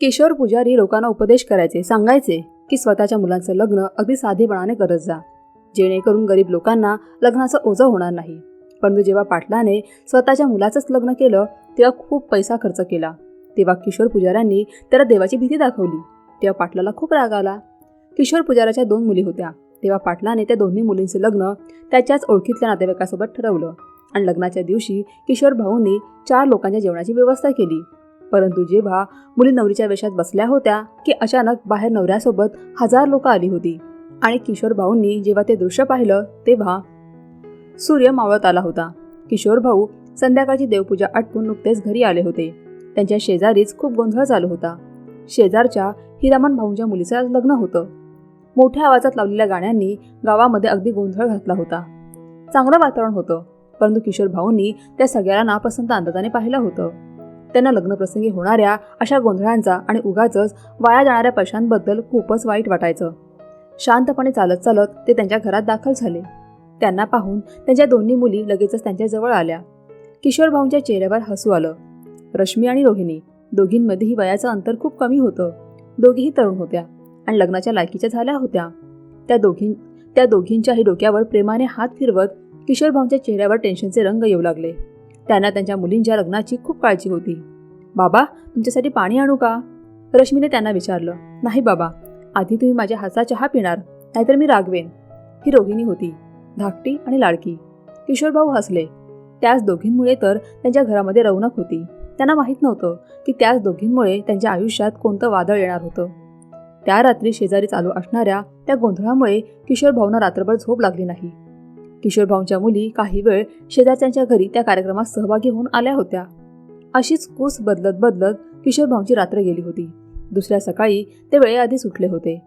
किशोर पुजारी लोकांना उपदेश करायचे सांगायचे की स्वतःच्या मुलांचं लग्न अगदी साधेपणाने करत जा. जेणेकरून गरीब लोकांना लग्नाचं ओझं होणार नाही. परंतु जेव्हा पाटलाने स्वतःच्या मुलाचंच लग्न केलं तेव्हा खूप पैसा खर्च केला. तेव्हा किशोर पुजाऱ्यांनी त्याला देवाची भीती दाखवली. तेव्हा पाटलाला खूप राग आला. किशोर पुजाराच्या दोन मुली होत्या. तेव्हा पाटलाने त्या दोन्ही मुलींचं लग्न त्याच्याच ओळखीतल्या नातेवाईकासोबत ठरवलं. आणि लग्नाच्या दिवशी किशोर भाऊंनी चार लोकांच्या जेवणाची व्यवस्था केली. परंतु जेव्हा मुली नवरीच्या वेशात बसल्या होत्या की अचानक बाहेर नवऱ्यासोबत हजार लोक आली होती. आणि किशोर भाऊंनी जेव्हा ते दृश्य पाहिलं तेव्हा सूर्य मावळत आला होता. किशोर भाऊ संध्याकाळची देवपूजा आटपून नुकतेच घरी आले होते. त्यांच्या शेजारीच खूप गोंधळ चालू होता. शेजारच्या हिरामन भाऊंच्या मुलीचं लग्न होतं. मोठ्या आवाजात लावलेल्या गाण्यांनी गावामध्ये अगदी गोंधळ घातला होता. चांगलं वातावरण होतं परंतु किशोर भाऊंनी त्या सगळ्याला नापसंत अंदाजाने पाहिलं होतं. त्यांना लग्नप्रसंगी होणाऱ्या अशा गोंधळांचा आणि उगाच वाया जाणाऱ्या पैशांबद्दल खूपच वाईट वाटायचं. शांतपणे चालत चालत ते त्यांच्या घरात दाखल झाले. त्यांना पाहून त्यांच्या दोन्ही मुली लगेचच त्यांच्याजवळ आल्या. किशोर भाऊंच्या चेहऱ्यावर हसू आलं. रश्मी आणि रोहिणी दोघींमध्येही वयाचं अंतर खूप कमी होतं. दोघीही तरुण होत्या आणि लग्नाच्या लायकीच्या झाल्या होत्या. त्या दोघीं त्या दोघींच्याही डोक्यावर प्रेमाने हात फिरवत किशोर भाऊंच्या चेहऱ्यावर टेन्शनचे रंग येऊ लागले. त्यांना त्यांच्या मुलींच्या लग्नाची खूप काळजी होती. बाबा तुमच्यासाठी पाणी आणू का? रश्मीने त्यांना विचारलं. नाही बाबा आधी तुम्ही माझ्या हाचा चहा पिणार नाहीतर मी रागवेन. ही रोहिणी होती धाकटी आणि लाडकी. किशोर भाऊ हसले. त्याच दोघींमुळे तर त्यांच्या घरामध्ये रौनक होती. त्यांना माहीत नव्हतं की त्याच दोघींमुळे त्यांच्या आयुष्यात कोणतं वादळ येणार होतं. त्या रात्री शेजारी चालू असणाऱ्या त्या गोंधळामुळे किशोर भाऊंना रात्रभर झोप लागली नाही. किशोरभाऊंच्या मुली काही वेळ शेजारच्यांच्या घरी त्या कार्यक्रमात सहभागी होऊन आल्या होत्या. अशीच कूस बदलत बदलत किशोरभाऊंची रात्र गेली होती. दुसऱ्या सकाळी ते वेळेआधी सुटले होते.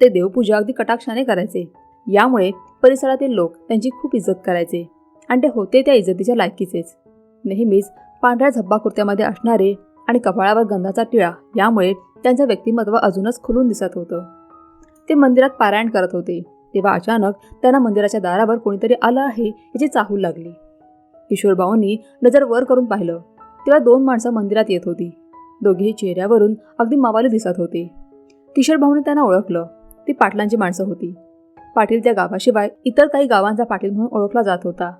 ते देवपूजा अगदी कटाक्षाने करायचे. यामुळे परिसरातील लोक त्यांची खूप इज्जत करायचे आणि ते होते त्या इज्जतीच्या लायकीचेच. नेहमीच पांढऱ्या झब्बा कुर्त्यामध्ये असणारे आणि कपाळावर गंधाचा टिळा यामुळे त्यांचं व्यक्तिमत्व अजूनच खुलून दिसत होतं. ते मंदिरात पारायण करत होते. तेव्हा अचानक त्यांना मंदिराच्या दारावर कोणीतरी आलं आहे याची चाहूल लागली. किशोरबाऊंनी नजर वर करून पाहिलं. तेव्हा दोन माणसं मंदिरात येत होती. दोघेही चेहऱ्यावरून अगदी मावाले दिसत होते. किशोरभाऊने त्यांना ओळखलं. ती पाटलांची माणसं होती. पाटील त्या गावाशिवाय इतर काही गावांचा पाटील म्हणून ओळखला जात होता.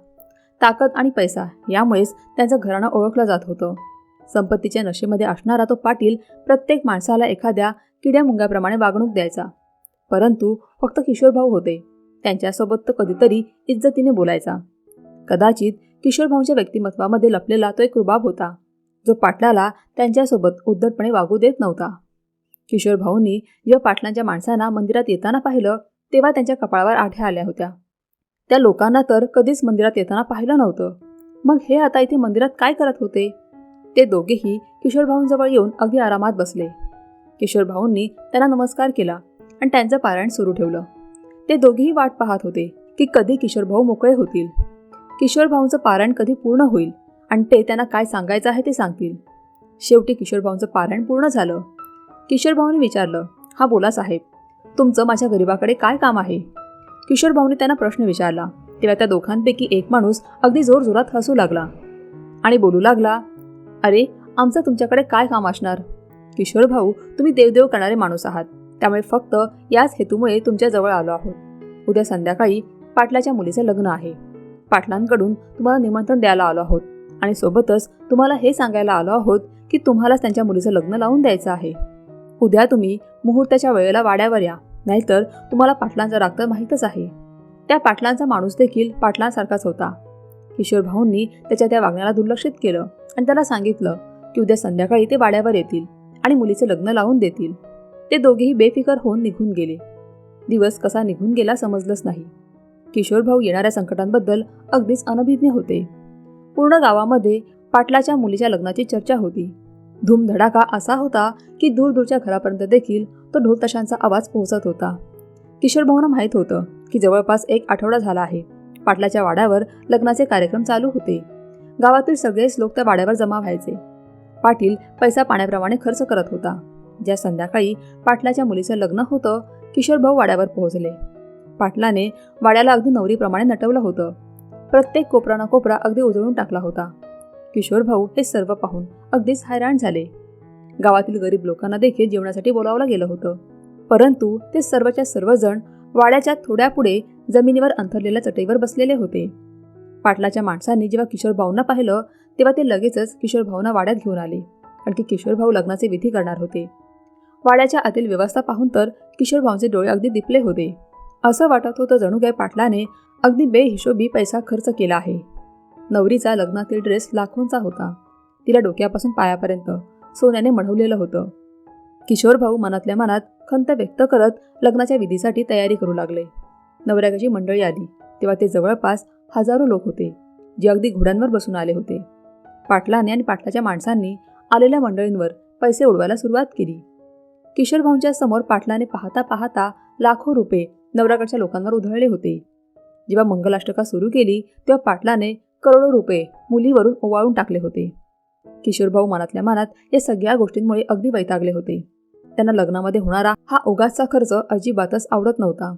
ताकद आणि पैसा यामुळेच त्यांचं घराणं ओळखलं जात होतं. संपत्तीच्या नशेमध्ये असणारा तो पाटील प्रत्येक माणसाला एखाद्या किड्या मुंग्याप्रमाणे वागणूक द्यायचा. परंतु फक्त किशोरभाऊ होते. त्यांच्यासोबत तो कधीतरी इज्जतीने बोलायचा. कदाचित किशोरभाऊंच्या व्यक्तिमत्वामध्ये लपलेला तो एक रुबाब होता जो पाटलाला त्यांच्यासोबत उद्धटपणे वागू देत नव्हता. किशोरभाऊंनी जेव्हा पाटलांच्या माणसांना मंदिरात येताना पाहिलं तेव्हा त्यांच्या कपाळावर आठ्या आल्या होत्या. त्या लोकांना तर कधीच मंदिरात येताना पाहिलं नव्हतं. मग हे आता इथे मंदिरात काय करत होते? ते दोघेही किशोरभाऊंजवळ येऊन अगदी आरामात बसले. किशोरभाऊंनी त्यांना नमस्कार केला. आणि त्यांचं पारायण सुरू ठेवलं. ते दोघेही वाट पाहत होते की कधी किशोरभाऊ मोकळे होतील. किशोरभाऊंचं पारायण कधी पूर्ण होईल आणि ते त्यांना काय सांगायचं आहे ते सांगतील. शेवटी किशोरभाऊंचं पारायण पूर्ण झालं. किशोरभाऊंनी विचारलं हा बोला साहेब तुमचं माझ्या गरिबाकडे काय काम आहे? किशोरभाऊंनी त्यांना प्रश्न विचारला. तेव्हा त्या दोघांपैकी एक माणूस अगदी जोरजोरात हसू लागला आणि बोलू लागला अरे आमचं तुमच्याकडे काय काम असणार? किशोर भाऊ तुम्ही देवदेव करणारे माणूस आहात. त्यामुळे फक्त याच हेतूमुळे तुमच्याजवळ आलो आहोत. उद्या संध्याकाळी पाटलाच्या मुलीचं लग्न आहे. पाटलांकडून तुम्हाला निमंत्रण द्यायला आलो आहोत. आणि सोबतच तुम्हाला हे सांगायला आलो आहोत की तुम्हालाच त्यांच्या मुलीचं लग्न लावून द्यायचं आहे. उद्या तुम्ही मुहूर्ताच्या वेळेला वाड्यावर या नाहीतर तुम्हाला पाटलांचा राग तर माहीतच आहे. त्या पाटलांचा माणूस देखील पाटलांसारखाच होता. किशोर भाऊंनी त्याच्या त्या वागण्याला दुर्लक्षित केलं आणि त्याला सांगितलं की उद्या संध्याकाळी ते वाड्यावर येतील आणि मुलीचं लग्न लावून देतील. ते दोघेही बेफिकर होऊन निघून गेले. दिवस कसा निघून गेला समजलंच नाही. किशोर भाऊ येणाऱ्या संकटांबद्दल अगदीच अनभिज्ञ होते. पूर्ण गावामध्ये पाटलाच्या मुलीच्या लग्नाची चर्चा होती. धूमधडाका असा होता की दूरदूरच्या घरापर्यंत देखील तो ढोलताशांचा आवाज पोहोचत होता. किशोर भाऊंना माहीत होतं की जवळपास एक आठवडा झाला आहे. पाटलाच्या वाड्यावर लग्नाचे कार्यक्रम चालू होते. गावातील सगळेच लोक त्या वाड्यावर जमा व्हायचे. पाटील पैसा पाण्याप्रमाणे खर्च करत होता. ज्या संध्याकाळी पाटलाच्या मुलीचं लग्न होतं किशोर भाऊ वाड्यावर पोहोचले. पाटलाने वाड्याला अगदी नवरीप्रमाणे नटवलं होतं. प्रत्येक कोपरा ना कोपरा अगदी उजळून टाकला होता. किशोर भाऊ हे सर्व पाहून अगदीच हैराण झाले. गावातील गरीब लोकांना देखील जेवणासाठी बोलावलं गेलं होतं. परंतु ते सर्वच्या सर्वजण वाड्याच्या थोड्या पुढे जमिनीवर अंथरलेल्या चटईवर बसलेले होते. पाटलाच्या माणसांनी जेव्हा किशोर भाऊंना पाहिलं तेव्हा ते लगेचच किशोर भाऊंना वाड्यात घेऊन आले. कारण की किशोर भाऊ लग्नाचे विधी करणार होते. वाड्याच्या आतील व्यवस्था पाहून तर किशोर भाऊंचे डोळे अगदी दिपले होते. असं वाटत होतं जणू काय पाटलाने अगदी बेहिशोबी पैसा खर्च केला आहे. नवरीचा लग्नातील ड्रेस लाखोंचा होता. तिला डोक्यापासून पायापर्यंत सोन्याने मढवलेलं होतं. किशोर भाऊ मनातल्या मनात खंत व्यक्त करत लग्नाच्या विधीसाठी तयारी करू लागले. नवऱ्याची मंडळी आली. तेव्हा ते जवळपास हजारो लोक होते जे अगदी घोड्यांवर बसून आले होते. पाटलाने आणि पाटलाच्या माणसांनी आलेल्या मंडळींवर पैसे उडवायला सुरुवात केली. किशोर भाऊंच्या समोर पाटलाने पाहता पाहता लाखो रुपये नवऱ्याकडच्या लोकांवर उधळले होते. जेव्हा मंगलाष्टका सुरू केली तेव्हा पाटलाने करोडो रुपये मुलीवरून ओवाळून टाकले होते. किशोर भाऊ मनातल्या मनात या सगळ्या गोष्टींमुळे अगदी वैतागले होते. त्यांना लग्नामध्ये होणारा हा ओघाचा खर्च अजिबातच आवडत नव्हता.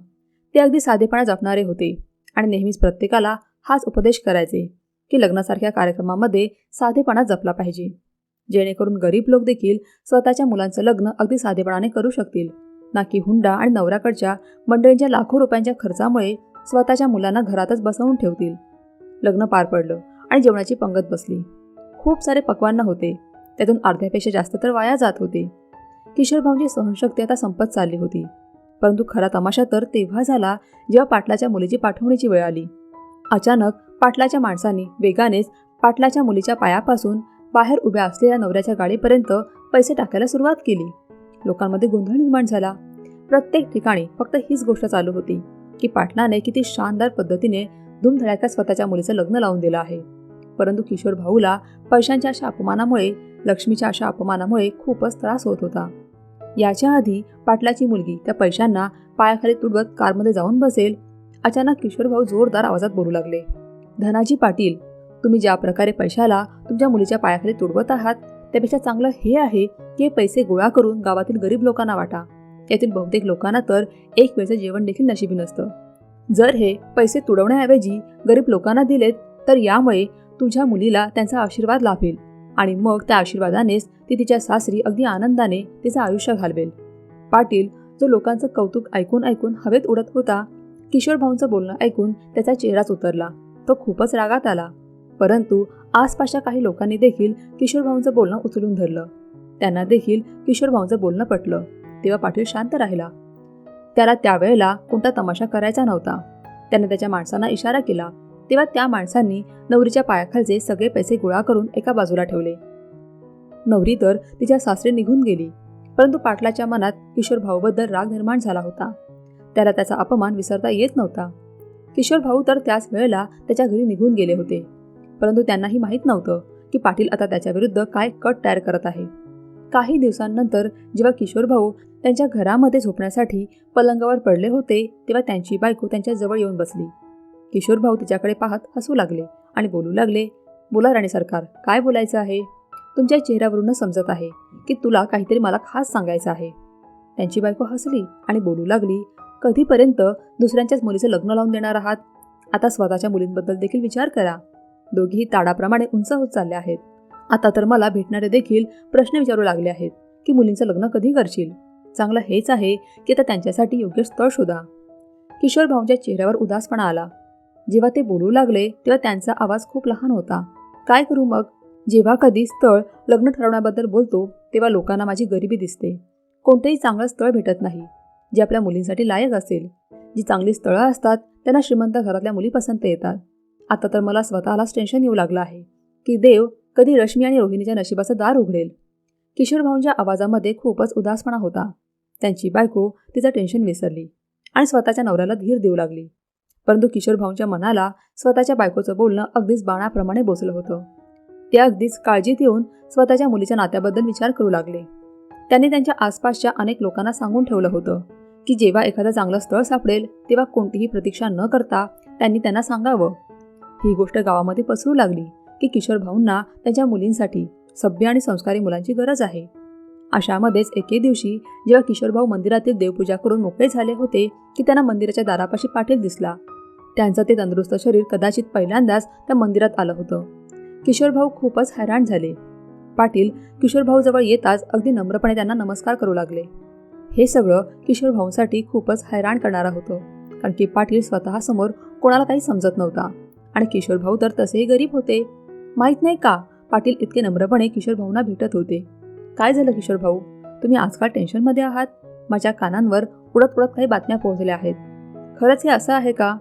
ते अगदी साधेपणा जपणारे होते आणि नेहमीच प्रत्येकाला हाच उपदेश करायचे की लग्नासारख्या कार्यक्रमामध्ये साधेपणा जपला पाहिजे. जेणेकरून गरीब लोक देखील स्वतःच्या मुलांचं लग्न अगदी साधेपणाने करू शकतील. ना की हुंडा आणि नवऱ्याकडच्या मंडळींच्या लाखो रुपयांच्या खर्चामुळे स्वतःच्या मुलांना घरातच बसवून ठेवतील. लग्न पार पडलं आणि जेवणाची पंगत बसली. खूप सारे पक्वान्न होते. त्यातून अर्ध्यापेक्षा जास्त तर वाया जात होते. किशोरभाऊंची सहनशक्ती आता संपत चालली होती. परंतु खरा तमाशा तर तेव्हा झाला जेव्हा पाटलाच्या मुलीची पाठवणीची वेळ आली. अचानक पाटलाच्या माणसांनी वेगानेच पाटलाच्या मुलीच्या पायापासून बाहेर उभ्या असलेल्या नवऱ्याच्या गाडीपर्यंत पैसे टाकायला सुरुवात केली. लोकांमध्ये गोंधळ निर्माण झाला. प्रत्येक ठिकाणी फक्त हीच गोष्ट चालू होती की पाटलाने किती शानदार पद्धतीने धूमधडाक्यात स्वतःच्या मुलीचं लग्न लावून दिलं आहे. परंतु किशोर भाऊला पैशांच्या अशा अपमानामुळे लक्ष्मीच्या अशा अपमानामुळे खूपच त्रास होत होता. याच्या आधी पाटलाची मुलगी त्या पैशांना पायाखाली तुडवत कारमध्ये जाऊन बसेल अचानक किशोर भाऊ जोरदार आवाजात बोलू लागले. धनाजी पाटील तुम्ही ज्या प्रकारे पैशाला तुमच्या मुलीच्या पायाखाली तुडवत आहात त्यापेक्षा चांगलं हे आहे की हे पैसे गोळा करून गावातील गरीब लोकांना वाटा. यातील बहुतेक लोकांना तर एक वेळचं जेवण देखील नशिबी नसतं. जर हे पैसे तुडवण्याऐवजी गरीब लोकांना दिलेत तर यामुळे तुझ्या मुलीला त्यांचा आशीर्वाद लाभेल आणि मग त्या आशीर्वादानेच ती तिच्या सासरी अगदी आनंदाने तिचं आयुष्य घालवेल. पाटील जो लोकांचं कौतुक ऐकून ऐकून हवेत उडत होता किशोर भाऊंचं बोलणं ऐकून त्याचा चेहराच उतरला. तो खूपच रागात आला. परंतु आसपासच्या काही लोकांनी देखील किशोरभाऊंचं बोलणं उचलून धरलं. त्यांना देखील किशोरभाऊंचं बोलणं पटलं. तेव्हा पाटील शांत राहिला. त्याला त्यावेळेला कोणता तमाशा करायचा नव्हता. त्याने त्याच्या माणसांना इशारा केला. तेव्हा त्या माणसांनी नवरीच्या पायाखालचे सगळे पैसे गोळा करून एका बाजूला ठेवले. नवरी तर तिच्या सासरे निघून गेली. परंतु पाटलाच्या मनात किशोर भाऊबद्दल राग निर्माण झाला होता. त्याला त्याचा अपमान विसरता येत नव्हता. किशोर भाऊ तर त्याच वेळेला त्याच्या घरी निघून गेले होते. परंतु त्यांनाही माहीत नव्हतं की पाटील आता त्याच्या विरुद्ध काय कट तयार करत आहे. काही दिवसांनंतर जेव्हा किशोर भाऊ त्यांच्या घरामध्ये झोपण्यासाठी पलंगावर पडले होते तेव्हा त्यांची बायको त्यांच्या जवळ येऊन बसली. किशोर भाऊ तिच्याकडे पाहत हसू लागले आणि बोलू लागले बोला राणी सरकार काय बोलायचं आहे? तुमच्या चेहऱ्यावरूनच समजत आहे की तुला काहीतरी मला खास सांगायचं आहे. त्यांची बायको हसली आणि बोलू लागली कधीपर्यंत दुसऱ्यांच्याच मुलीचं लग्न लावून देणार आहात? आता स्वतःच्या मुलींबद्दल देखील विचार करा. दोघीही ताडाप्रमाणे उंच होत चालले आहेत. आता तर मला भेटणारे देखील प्रश्न विचारू लागले आहेत की मुलींचं लग्न कधी करशील? चांगलं हेच आहे की आता त्यांच्यासाठी योग्य स्थळ शोधा. किशोर भाऊंच्या चेहऱ्यावर उदासपणा आला. जेव्हा ते बोलू लागले तेव्हा त्यांचा आवाज खूप लहान होता. काय करू मग? जेव्हा कधी स्थळ लग्न ठरवण्याबद्दल बोलतो तेव्हा लोकांना माझी गरिबी दिसते. कोणतंही चांगलं स्थळ भेटत नाही. जे आपल्या मुलींसाठी लायक असेल. जी चांगली स्थळं असतात त्यांना श्रीमंत घरातल्या मुली पसंत येतात. आता तर मला स्वतःलाच टेन्शन येऊ लागलं आहे की देव कधी रश्मी आणि रोहिणीच्या नशिबाचं दार उघडेल. किशोर भाऊंच्या आवाजामध्ये खूपच उदासपणा होता. त्यांची बायको तिचं टेन्शन विसरली आणि स्वतःच्या नवऱ्याला धीर देऊ लागली. परंतु किशोर भाऊंच्या मनाला स्वतःच्या बायकोचं बोलणं अगदीच बाणाप्रमाणे बोचलं होतं. ते अगदीच काळजीत येऊन स्वतःच्या मुलीच्या नात्याबद्दल विचार करू लागले. त्यांनी त्यांच्या आसपासच्या अनेक लोकांना सांगून ठेवलं होतं की जेव्हा एखादं चांगलं स्थळ सापडेल तेव्हा कोणतीही प्रतीक्षा न करता त्यांनी त्यांना सांगावं. ही गोष्ट गावामध्ये पसरू लागली की किशोर भाऊंना त्यांच्या मुलींसाठी सभ्य आणि संस्कारी मुलांची गरज आहे. अशामध्येच एके दिवशी जेव्हा किशोरभाऊ मंदिरातील देवपूजा करून मोकळे झाले होते की त्यांना मंदिराच्या दारापाशी पाटील दिसला. त्यांचं ते तंदुरुस्त शरीर कदाचित पहिल्यांदाच त्या मंदिरात आलं होतं. किशोरभाऊ खूपच हैराण झाले. पाटील किशोरभाऊजवळ येताच अगदी नम्रपणे त्यांना नमस्कार करू लागले. हे सगळं किशोरभाऊंसाठी खूपच हैराण करणारं होतं कारण की पाटील स्वतःसमोर कोणाला काही समजत नव्हता. आणि किशोर भाऊ तर तसेही गरीब होते. माहीत नाही का पाटील इतके नम्रपणे किशोर भाऊंना भेटत होते. काय झालं किशोर भाऊ तुम्ही आजकाल टेन्शनमध्ये आहात? माझ्या कानांवर उडत उडत काही बातम्या पोहोचल्या आहेत. खरंच हे असं आहे का?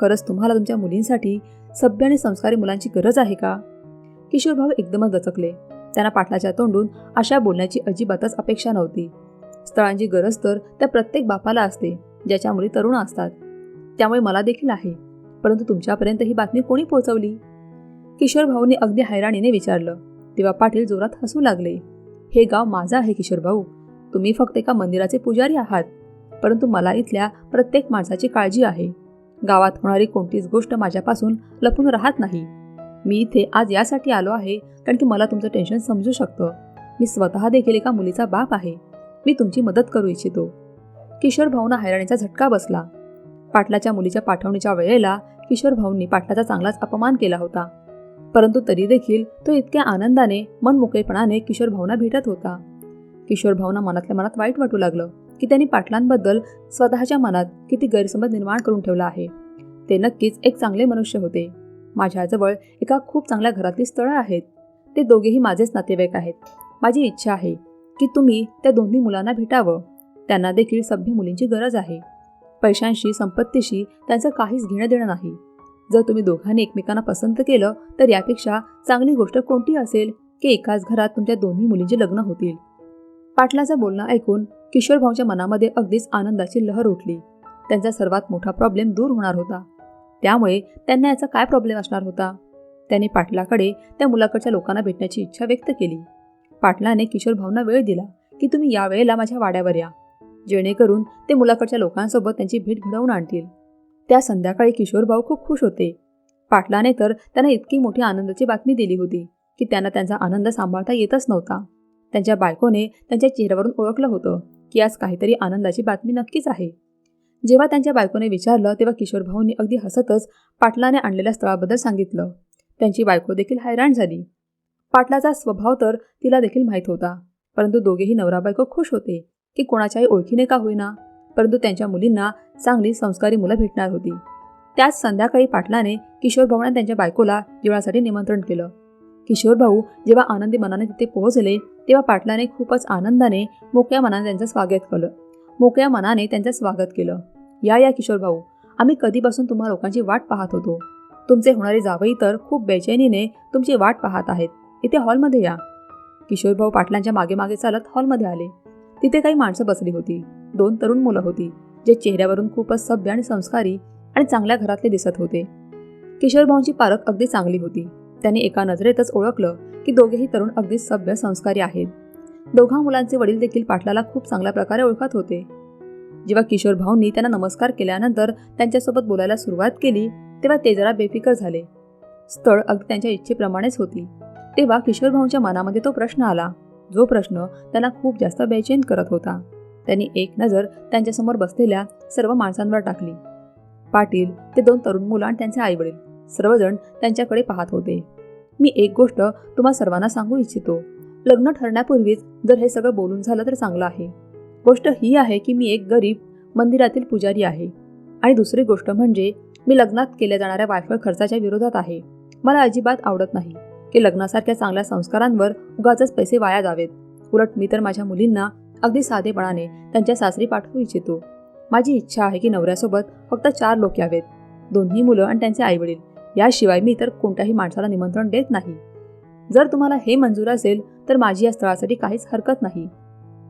खरंच तुम्हाला तुमच्या मुलींसाठी सभ्य आणि संस्कारी मुलांची गरज आहे का? किशोर भाऊ एकदमच दचकले. त्यांना पाटलाच्या तोंडून अशा बोलण्याची अजिबातच अपेक्षा नव्हती. स्थळांची गरज तर त्या प्रत्येक बापाला असते ज्याच्या मुली तरुण असतात. त्यामुळे मला देखील आहे. परंतु तुमच्यापर्यंत ही बातमी कोणी पोहोचवली? किशोरभाऊने अगदी हैराणीने विचारलं. तेव्हा पाटील जोरात हसू लागले. हे गाव माझं आहे किशोर भाऊ. तुम्ही फक्त एका मंदिराचे पुजारी आहात. परंतु मला इथल्या प्रत्येक माणसाची काळजी आहे. गावात होणारी कोणतीच गोष्ट माझ्यापासून लपून राहत नाही. मी इथे आज यासाठी आलो आहे कारण की मला तुमचं टेन्शन समजू शकतं. मी स्वतः देखील एका मुलीचा बाप आहे. मी तुमची मदत करू इच्छितो. किशोर भाऊना हैराणीचा झटका बसला. पाटलाच्या मुलीच्या पाठवणीच्या वेळेला किशोर भाऊंनी पाटलाचा चांगलाच अपमान केला होता. परंतु तरी देखील तो इतक्या आनंदाने मनमोकळेपणाने किशोर भाऊंना भेटत होता. किशोर भाऊंना मनातल्या मनात वाईट वाटू लागलं की त्यांनी पाटलांबद्दल स्वतःच्या मनात किती गैरसमज निर्माण करून ठेवला आहे. ते नक्कीच एक चांगले मनुष्य होते. माझ्याजवळ एका खूप चांगल्या घरातली स्थळं आहेत. ते दोघेही माझेच नातेवाईक आहेत. माझी इच्छा आहे की तुम्ही त्या दोन्ही मुलांना भेटावं. त्यांना देखील सभ्य मुलींची गरज आहे. पैशांशी संपत्तीशी त्यांचं काहीच घेणं देणं नाही. जर तुम्ही दोघांनी एकमेकांना पसंत केलं तर यापेक्षा चांगली गोष्ट कोणती असेल की एकाच घरात तुमच्या दोन्ही मुलींचे लग्न होतील? पाटलाचं बोलणं ऐकून किशोर भाऊच्या मनामध्ये अगदीच आनंदाची लहर उठली. त्यांचा सर्वात मोठा प्रॉब्लेम दूर होणार होता. त्यामुळे त्यांना याचा काय प्रॉब्लेम असणार होता? त्यांनी पाटलाकडे त्या मुलाकडच्या लोकांना भेटण्याची इच्छा व्यक्त केली. पाटलाने किशोर भाऊंना वेळ दिला की तुम्ही या वेळेला माझ्या वाड्यावर या. जेणेकरून ते मुलाकडच्या लोकांसोबत त्यांची भेट घडवून आणतील. त्या संध्याकाळी किशोरभाऊ खूप खुश होते. पाटलाने तर त्यांना इतकी मोठी आनंदाची बातमी दिली होती की त्यांना त्यांचा आनंद सांभाळता येतच नव्हता. त्यांच्या बायकोने त्यांच्या चेहऱ्यावरून ओळखलं होतं की आज काहीतरी आनंदाची बातमी नक्कीच आहे. जेव्हा त्यांच्या बायकोने विचारलं तेव्हा किशोरभाऊंनी अगदी हसतच पाटलाने आणलेल्या स्थळाबद्दल सांगितलं. त्यांची बायको देखील हैराण झाली. पाटलाचा स्वभाव तर तिला देखील माहीत होता परंतु दोघेही नवरा बायको खुश होते. की कोणाच्याही ओळखीने का होईना. परंतु त्यांच्या मुलींना चांगली संस्कारी मुलं भेटणार होती. त्याच संध्याकाळी पाटलाने किशोर भाऊने त्यांच्या बायकोला जेवणासाठी निमंत्रण केलं. किशोर भाऊ जेव्हा आनंदी मनाने तिथे पोहोचले तेव्हा पाटलाने खूपच आनंदाने मोकळ्या मनाने त्यांचं स्वागत केलं. मोकळ्या मनाने त्यांचं स्वागत केलं. या या किशोर भाऊ आम्ही कधीपासून तुम्हा लोकांची वाट पाहत होतो. तुमचे होणारे जावई तर खूप बेचैनीने तुमची वाट पाहत आहेत. इथे हॉलमध्ये या. किशोर भाऊ पाटलांच्या मागे मागे चालत हॉलमध्ये आले. तिथे काही माणसं बसली होती. दोन तरुण मुलं होती जे चेहऱ्यावरून खूपच सभ्य आणि संस्कारी आणि चांगल्या घरातले दिसत होते. किशोरभाऊंची पारख अगदी चांगली होती. त्यांनी एका नजरेतच ओळखलं की दोघेही तरुण अगदी सभ्य संस्कारी आहेत. दोघा मुलांचे वडील देखील पाटलाला खूप चांगल्या प्रकारे ओळखत होते. जेव्हा किशोर भाऊंनी त्यांना नमस्कार केल्यानंतर त्यांच्यासोबत बोलायला सुरुवात केली तेव्हा ते जरा बेफिकर झाले. स्थळ अगदी त्यांच्या इच्छेप्रमाणेच होती. तेव्हा किशोर भाऊंच्या मनामध्ये तो प्रश्न आला. जो प्रश्न त्यांना खूप जास्त बेचैन करत होता. त्यांनी एक नजर त्यांच्यासमोर बसलेल्या सर्व माणसांवर टाकली. पाटील ते दोन तरुण मुलं आणि त्यांचे आईवडील सर्वजण त्यांच्याकडे पाहत होते. मी एक गोष्ट तुम्हा सर्वांना सांगू इच्छितो. लग्न ठरण्यापूर्वीच जर हे सगळं बोलून झालं तर चांगलं आहे. गोष्ट ही आहे की मी एक गरीब मंदिरातील पुजारी आहे. आणि दुसरी गोष्ट म्हणजे मी लग्नात केल्या जाणाऱ्या वायफळ खर्चाच्या विरोधात आहे. मला अजिबात आवडत नाही. की लग्नासारख्या चांगल्या संस्कारांवर उगाचच पैसे वाया जावेत. उलट मी तर माझ्या मुलींना अगदी साधेपणाने त्यांच्या सासरी पाठवू इच्छितो. माझी इच्छा आहे की नवऱ्यासोबत फक्त चार लोक यावेत. दोन्ही मुलं आणि त्यांचे आईवडील. याशिवाय मी इतर कोणत्याही माणसाला निमंत्रण देत नाही. जर तुम्हाला हे मंजूर असेल तर माझी या स्थळासाठी काहीच हरकत नाही.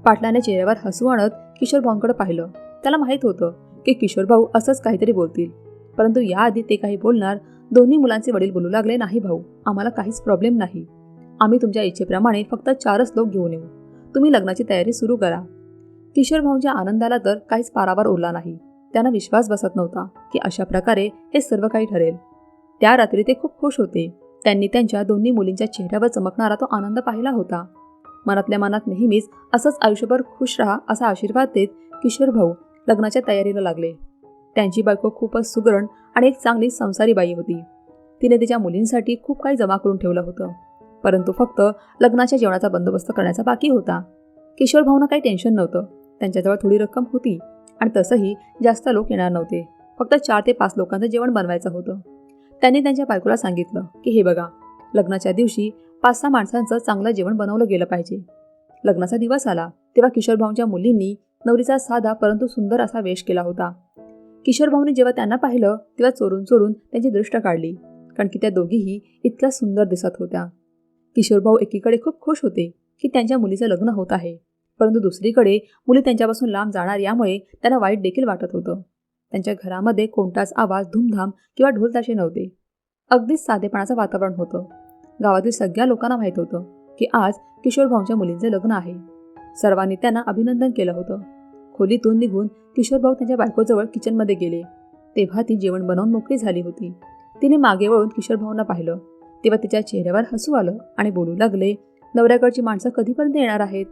पाटलाने चेहऱ्यावर हसू आणत किशोर भाऊंकडे पाहिलं. त्याला माहीत होतं की किशोर भाऊ असंच काहीतरी बोलतील. परंतु याआधी ते काही बोलणार दोन्ही मुलांचे वडील बोलू लागले नाही भाऊ आम्हाला काहीच प्रॉब्लेम नाही. आम्ही तुमच्या इच्छेप्रमाणे फक्त चारच लोक घेऊन येऊ. तुम्ही लग्नाची तयारी सुरू करा. किशोर भाऊंच्या आनंदाला तर काहीच पारावर उरला नाही. त्यांना विश्वास बसत नव्हता की अशा प्रकारे हे सर्व काही ठरेल. त्या रात्री ते खूप खुश होते. त्यांनी त्यांच्या दोन्ही मुलींच्या चेहऱ्यावर चमकणारा तो आनंद पाहिला होता. मनातल्या मनात नेहमीच असंच आयुष्यभर खुश राहा असा आशीर्वाद देत किशोर भाऊ लग्नाच्या तयारीला लागले. त्यांची बायको खूपच सुगरण आणि एक चांगली संसारी बाई होती. तिने तिच्या मुलींसाठी खूप काही जमा करून ठेवलं होतं. परंतु फक्त लग्नाच्या जेवणाचा बंदोबस्त करण्याचा बाकी होता. किशोर भाऊंना काही टेन्शन नव्हतं. त्यांच्याजवळ थोडी रक्कम होती आणि तसंही जास्त लोक येणार नव्हते. फक्त चार ते पाच लोकांचं जेवण बनवायचं होतं. त्यांनी त्यांच्या बायकोला सांगितलं की हे बघा लग्नाच्या दिवशी पाच सहा माणसांचं चांगलं जेवण बनवलं गेलं पाहिजे. लग्नाचा दिवस आला तेव्हा किशोर भाऊंच्या मुलींनी नवरीचा साधा परंतु सुंदर असा वेश केला होता. किशोर भाऊने जेव्हा त्यांना पाहिलं तेव्हा चोरून चोरून त्यांची दृष्ट काढली कारण की त्या दोघीही इतक्या सुंदर दिसत होत्या. किशोर भाऊ एकीकडे खूप खुश होते की त्यांच्या मुलीचं लग्न होत आहे परंतु दुसरीकडे मुली त्यांच्यापासून लांब जाणार यामुळे त्यांना वाईट देखील वाटत होतं. त्यांच्या घरामध्ये कोणताच आवाज धूमधाम किंवा ढोलताशे नव्हते. अगदीच साधेपणाचं वातावरण होतं. गावातील सगळ्या लोकांना माहीत होतं की आज किशोर भाऊंच्या मुलींचे लग्न आहे. सर्वांनी त्यांना अभिनंदन केलं होतं. खोलीतून निघून किशोरभाऊ त्यांच्या बायकोजवळ किचनमध्ये गेले. तेव्हा ती जेवण बनवून मोकळी झाली होती. तिने मागे वळून किशोरभाऊंना पाहिलं. तेव्हा तिच्या चेहऱ्यावर हसू आलं आणि बोलू लागले नवऱ्याकडची माणसं कधीपर्यंत येणार आहेत?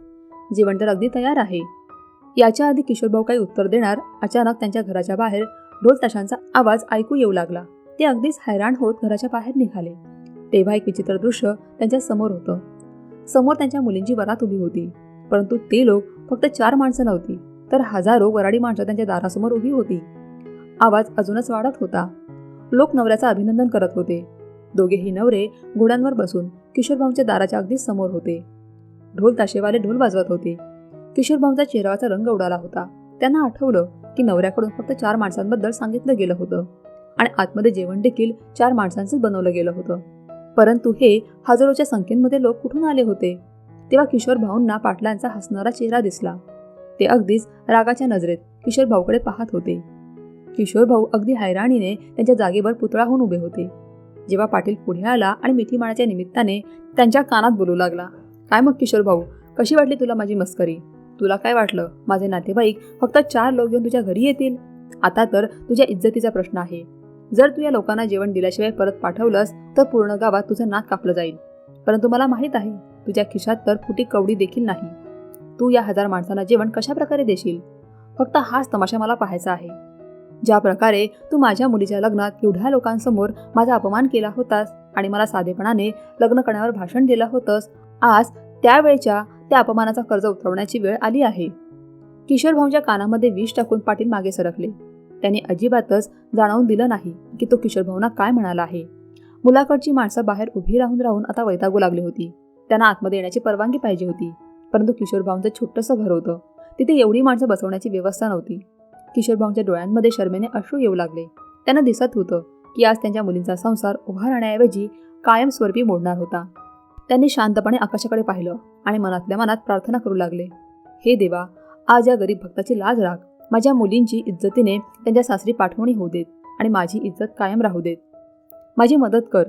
जेवण तर अगदी तयार आहे. याच्या आधी किशोरभाऊ काही उत्तर देणार अचानक त्यांच्या घराच्या बाहेर ढोल ताशांचा आवाज ऐकू येऊ लागला. ते अगदीच हैराण होत घराच्या बाहेर निघाले. तेव्हा एक विचित्र दृश्य त्यांच्यासमोर होतं. समोर त्यांच्या मुलींची वरात उभी होती. परंतु ते लोक फक्त चार माणसं नव्हती. तर हजारो वराडी माणसं त्यांच्या दारासमोर उभी होती. आवाज अजूनच वाढत होता. लोक नवऱ्याचं अभिनंदन करत होते. दोघेही नवरे घोड्यांवर बसून किशोरभाऊंच्या दाराच्या अगदी समोर होते. ढोल ताशेवाले ढोल वाजवत होते. किशोरभाऊंचा चेहऱ्याचा रंग उडाला होता. त्यांना आठवलं की नवऱ्याकडून फक्त चार माणसांबद्दल सांगितलं गेलं होतं आणि आतमध्ये जेवण देखील चार माणसांचंच बनवलं गेलं होतं. परंतु हे हजारोच्या संख्येमध्ये लोक कुठून आले होते? तेव्हा किशोर भाऊंना पाटलांचा हसणारा चेहरा दिसला. ते अगदीच रागाच्या नजरेत किशोर भाऊकडे पाहत होते. किशोर भाऊ अगदी हैराणीने त्यांच्या जागेवर पुतळा होऊन उभे होते. जेव्हा पाटील पुढे आला आणि मिठी निमित्ताने त्यांच्या कानात बोलू लागला काय मग किशोर भाऊ कशी वाटली तुला माझी मस्करी? तुला काय वाटलं? माझे नातेवाईक फक्त चार लोक घेऊन तुझ्या घरी येतील? आता तर तुझ्या इज्जतीचा प्रश्न आहे. जर तू या लोकांना जेवण दिल्याशिवाय परत पाठवलंस तर पूर्ण गावात तुझं नाक कापलं जाईल. परंतु मला माहीत आहे तुझ्या खिशात तर फुटी कवडी देखील नाही. तू या हजार माणसांना जेवण कशा प्रकारे देशील? फक्त हाच तमाशा मला पाहायचा आहे. ज्या प्रकारे तू माझ्या मुलीच्या लग्नात एवढ्या लोकांसमोर माझा अपमान केला होतास आणि मला साधेपणाने लग्न करण्यावर भाषण दिलं होतंस आज त्यावेळच्या त्या अपमानाचा कर्ज उतरवण्याची वेळ आली आहे. किशोर भाऊंच्या कानामध्ये विष टाकून पाटील मागे सरकले. त्यांनी अजिबातच जाणवून दिलं नाही की तो किशोर भाऊना काय म्हणाला आहे. मुलाकडची माणसं बाहेर उभी राहून राहून आता वैतागू लागली होती. त्यांना आतमध्ये येण्याची परवानगी पाहिजे होती. परंतु किशोरभाऊंचं छोटंसं घर होतं. तिथे एवढी माणसं बसवण्याची व्यवस्था नव्हती. किशोरभाऊंच्या डोळ्यांमध्ये शर्मेने अश्रू येऊ लागले. त्यांना दिसत होतं की आज त्यांच्या मुलींचा संसार उभा राहण्याऐवजी कायमस्वरूपी मोडणार होता. त्यांनी शांतपणे आकाशाकडे पाहिलं आणि मनातल्या मनात प्रार्थना करू लागले. हे देवा आज या गरीब भक्ताची लाज राख. माझ्या मुलींची इज्जतीने त्यांच्या सासरी पाठवणी होऊ देत आणि माझी इज्जत कायम राहू देत. माझी मदत कर.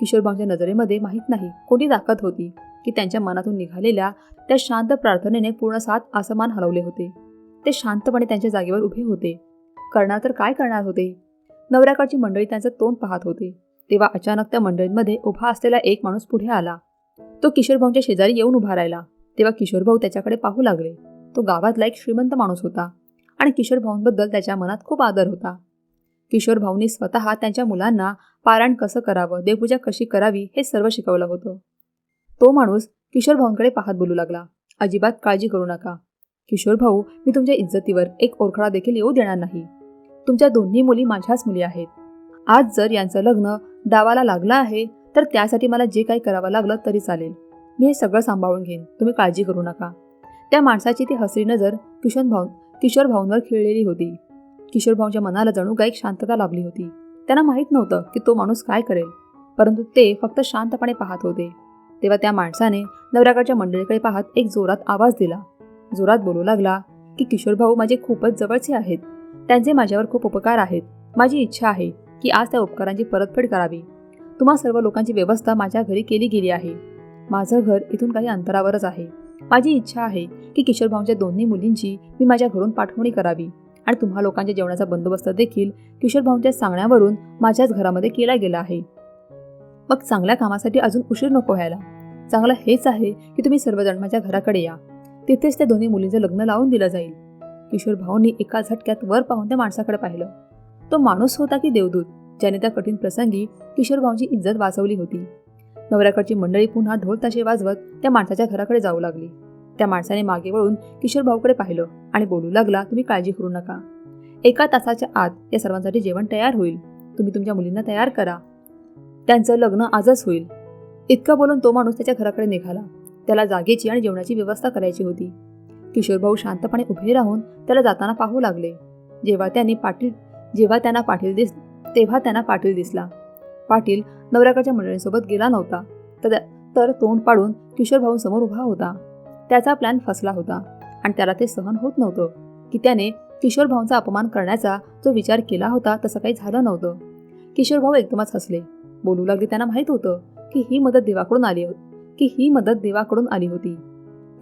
किशोरबाऊंच्या नजरेमध्ये माहीत नाही कोणी ताकद होती. की त्यांच्या मनातून निघालेल्या त्या शांत प्रार्थनेने पूर्ण सात आसमान हलवले होते. ते शांतपणे त्यांच्या जागेवर उभे होते. करणार तर काय करणार होते? नवऱ्याकडची मंडळी त्यांचं तोंड पाहत होते. तेव्हा अचानक त्या मंडळींमध्ये उभा असलेला एक माणूस पुढे आला. तो किशोरभाऊंच्या शेजारी येऊन उभा राहिला. तेव्हा किशोरभाऊ त्याच्याकडे पाहू लागले. तो गावातला एक श्रीमंत माणूस होता आणि किशोरभाऊंबद्दल त्याच्या मनात खूप आदर होता. किशोरभाऊंनी स्वतः त्यांच्या मुलांना पारायण कसं करावं देवपूजा कशी करावी हे सर्व शिकवलं होतं. तो माणूस किशोर भाऊंकडे पाहत बोलू लागला. अजिबात काळजी करू नका. किशोर भाऊ मी तुमच्या इज्जतीवर एक ओरखडा देखील येऊ देणार नाही. तुमच्या दोन्ही मुली माझ्याच मुली आहेत. आज जर यांचं लग्न दावाला लागलं आहे तर त्यासाठी मला जे काही करावं लागलं तरी चालेल. मी हे सगळं सांभाळून घेईन. तुम्ही काळजी करू नका. त्या माणसाची ती हसरी नजर किशोर भाऊ किशोर भाऊंवर खिळलेली होती. किशोर भाऊंच्या मनाला जणू काही शांतता लाभली होती. त्यांना माहीत नव्हतं की तो माणूस काय करेल परंतु ते फक्त शांतपणे पाहत होते. तेव्हा त्या माणसाने नवऱ्याकडच्या मंडळीकडे पाहत एक जोरात आवाज दिला. जोरात बोलू लागला की किशोर भाऊ माझे खूपच जवळचे आहेत. त्यांचे माझ्यावर खूप उपकार आहेत. माझी इच्छा आहे की आज त्या उपकारांची परतफेड करावी. तुम्हा सर्व लोकांची व्यवस्था माझ्या घरी केली गेली आहे. माझं घर इथून काही अंतरावरच आहे. माझी इच्छा आहे की किशोर भाऊंच्या दोन्ही मुलींची मी माझ्या घरून पाठवणी करावी आणि तुम्हा लोकांच्या जेवणाचा बंदोबस्त देखील किशोर भाऊंच्या सांगण्यावरून माझ्याच घरामध्ये केला गेला आहे. मग चांगल्या कामासाठी अजून उशीर नको व्हायला. चांगलं हेच आहे की तुम्ही सर्वजण माझ्या घराकडे या. तिथेच त्या दोन्ही मुलींचं लग्न लावून दिलं जाईल. किशोर भाऊंनी एका झटक्यात वर पाहून त्या माणसाकडे पाहिलं. तो माणूस होता की देवदूत ज्याने त्या कठीण प्रसंगी किशोर भाऊंची इज्जत वाचवली होती. नवऱ्याकडची मंडळी पुन्हा ढोल ताशे वाजवत त्या माणसाच्या घराकडे जाऊ लागली. त्या माणसाने मागे वळून किशोर भाऊकडे पाहिलं आणि बोलू लागला तुम्ही काळजी करू नका. एका तासाच्या आत या सर्वांसाठी जेवण तयार होईल. तुम्ही तुमच्या मुलींना तयार करा. त्यांचं लग्न आजच होईल. इतकं बोलून तो माणूस त्याच्या घराकडे निघाला. त्याला जागेची आणि जेवणाची व्यवस्था करायची होती. किशोरभाऊ शांतपणे उभे राहून त्याला जाताना पाहू लागले. जेव्हा त्यांनी पाटील जेव्हा त्यांना पाटील दिस तेव्हा त्यांना पाटील दिसला. पाटील नवऱ्याकडच्या मंडळींसोबत गेला नव्हता. तर तर तोंड पाडून किशोर भाऊंसमोर उभा होता. त्याचा प्लॅन फसला होता आणि त्याला ते सहन होत नव्हतं की त्याने किशोर भाऊंचा अपमान करण्याचा जो विचार केला होता तसं काही झालं नव्हतं. किशोर भाऊ एकदमच हसले. बोलू लागले त्यांना माहीत होतं. की ही मदत देवाकडून आली होती की ही मदत देवाकडून आली होती.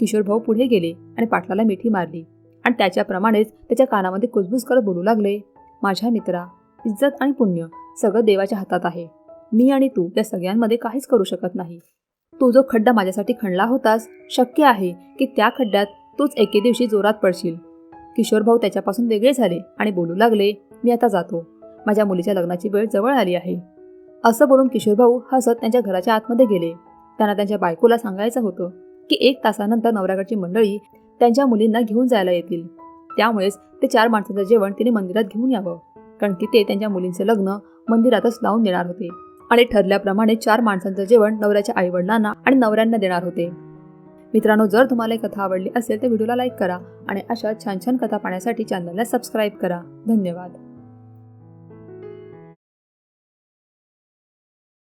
किशोर भाऊ पुढे गेले आणि पाटलाला मिठी मारली. आणि त्याच्याप्रमाणेच त्याच्या कानामध्ये कुजबूज करत बोलू लागले माझ्या मित्रा इज्जत आणि पुण्य सगळं देवाच्या हातात आहे. मी आणि तू त्या सगळ्यांमध्ये काहीच करू शकत नाही. तू जो खड्डा माझ्यासाठी खणला होतास शक्य आहे की त्या खड्ड्यात तूच एके दिवशी जोरात पडशील. किशोर भाऊ त्याच्यापासून वेगळे झाले आणि बोलू लागले मी आता जातो. माझ्या मुलीच्या लग्नाची वेळ जवळ आली आहे. असं बोलून किशोर भाऊ हसत त्यांच्या घराच्या आतमध्ये गेले. त्यांना त्यांच्या बायकोला सांगायचं होतं की एक तासानंतर नवऱ्याकडची मंडळी त्यांच्या मुलींना घेऊन जायला येतील. त्यामुळेच ते चार माणसाचं जेवण तिने मंदिरात घेऊन यावं. कारण की ते त्यांच्या मुलींचं लग्न मंदिरातच लावून देणार होते. आणि ठरल्याप्रमाणे चार माणसांचं जेवण नवऱ्याच्या आईवडिलांना आणि नवऱ्यांना देणार होते. मित्रांनो जर तुम्हाला ही कथा आवडली असेल तर व्हिडिओला लाईक करा आणि अशा छान छान कथा पाहण्यासाठी चॅनलला सबस्क्राईब करा. धन्यवाद.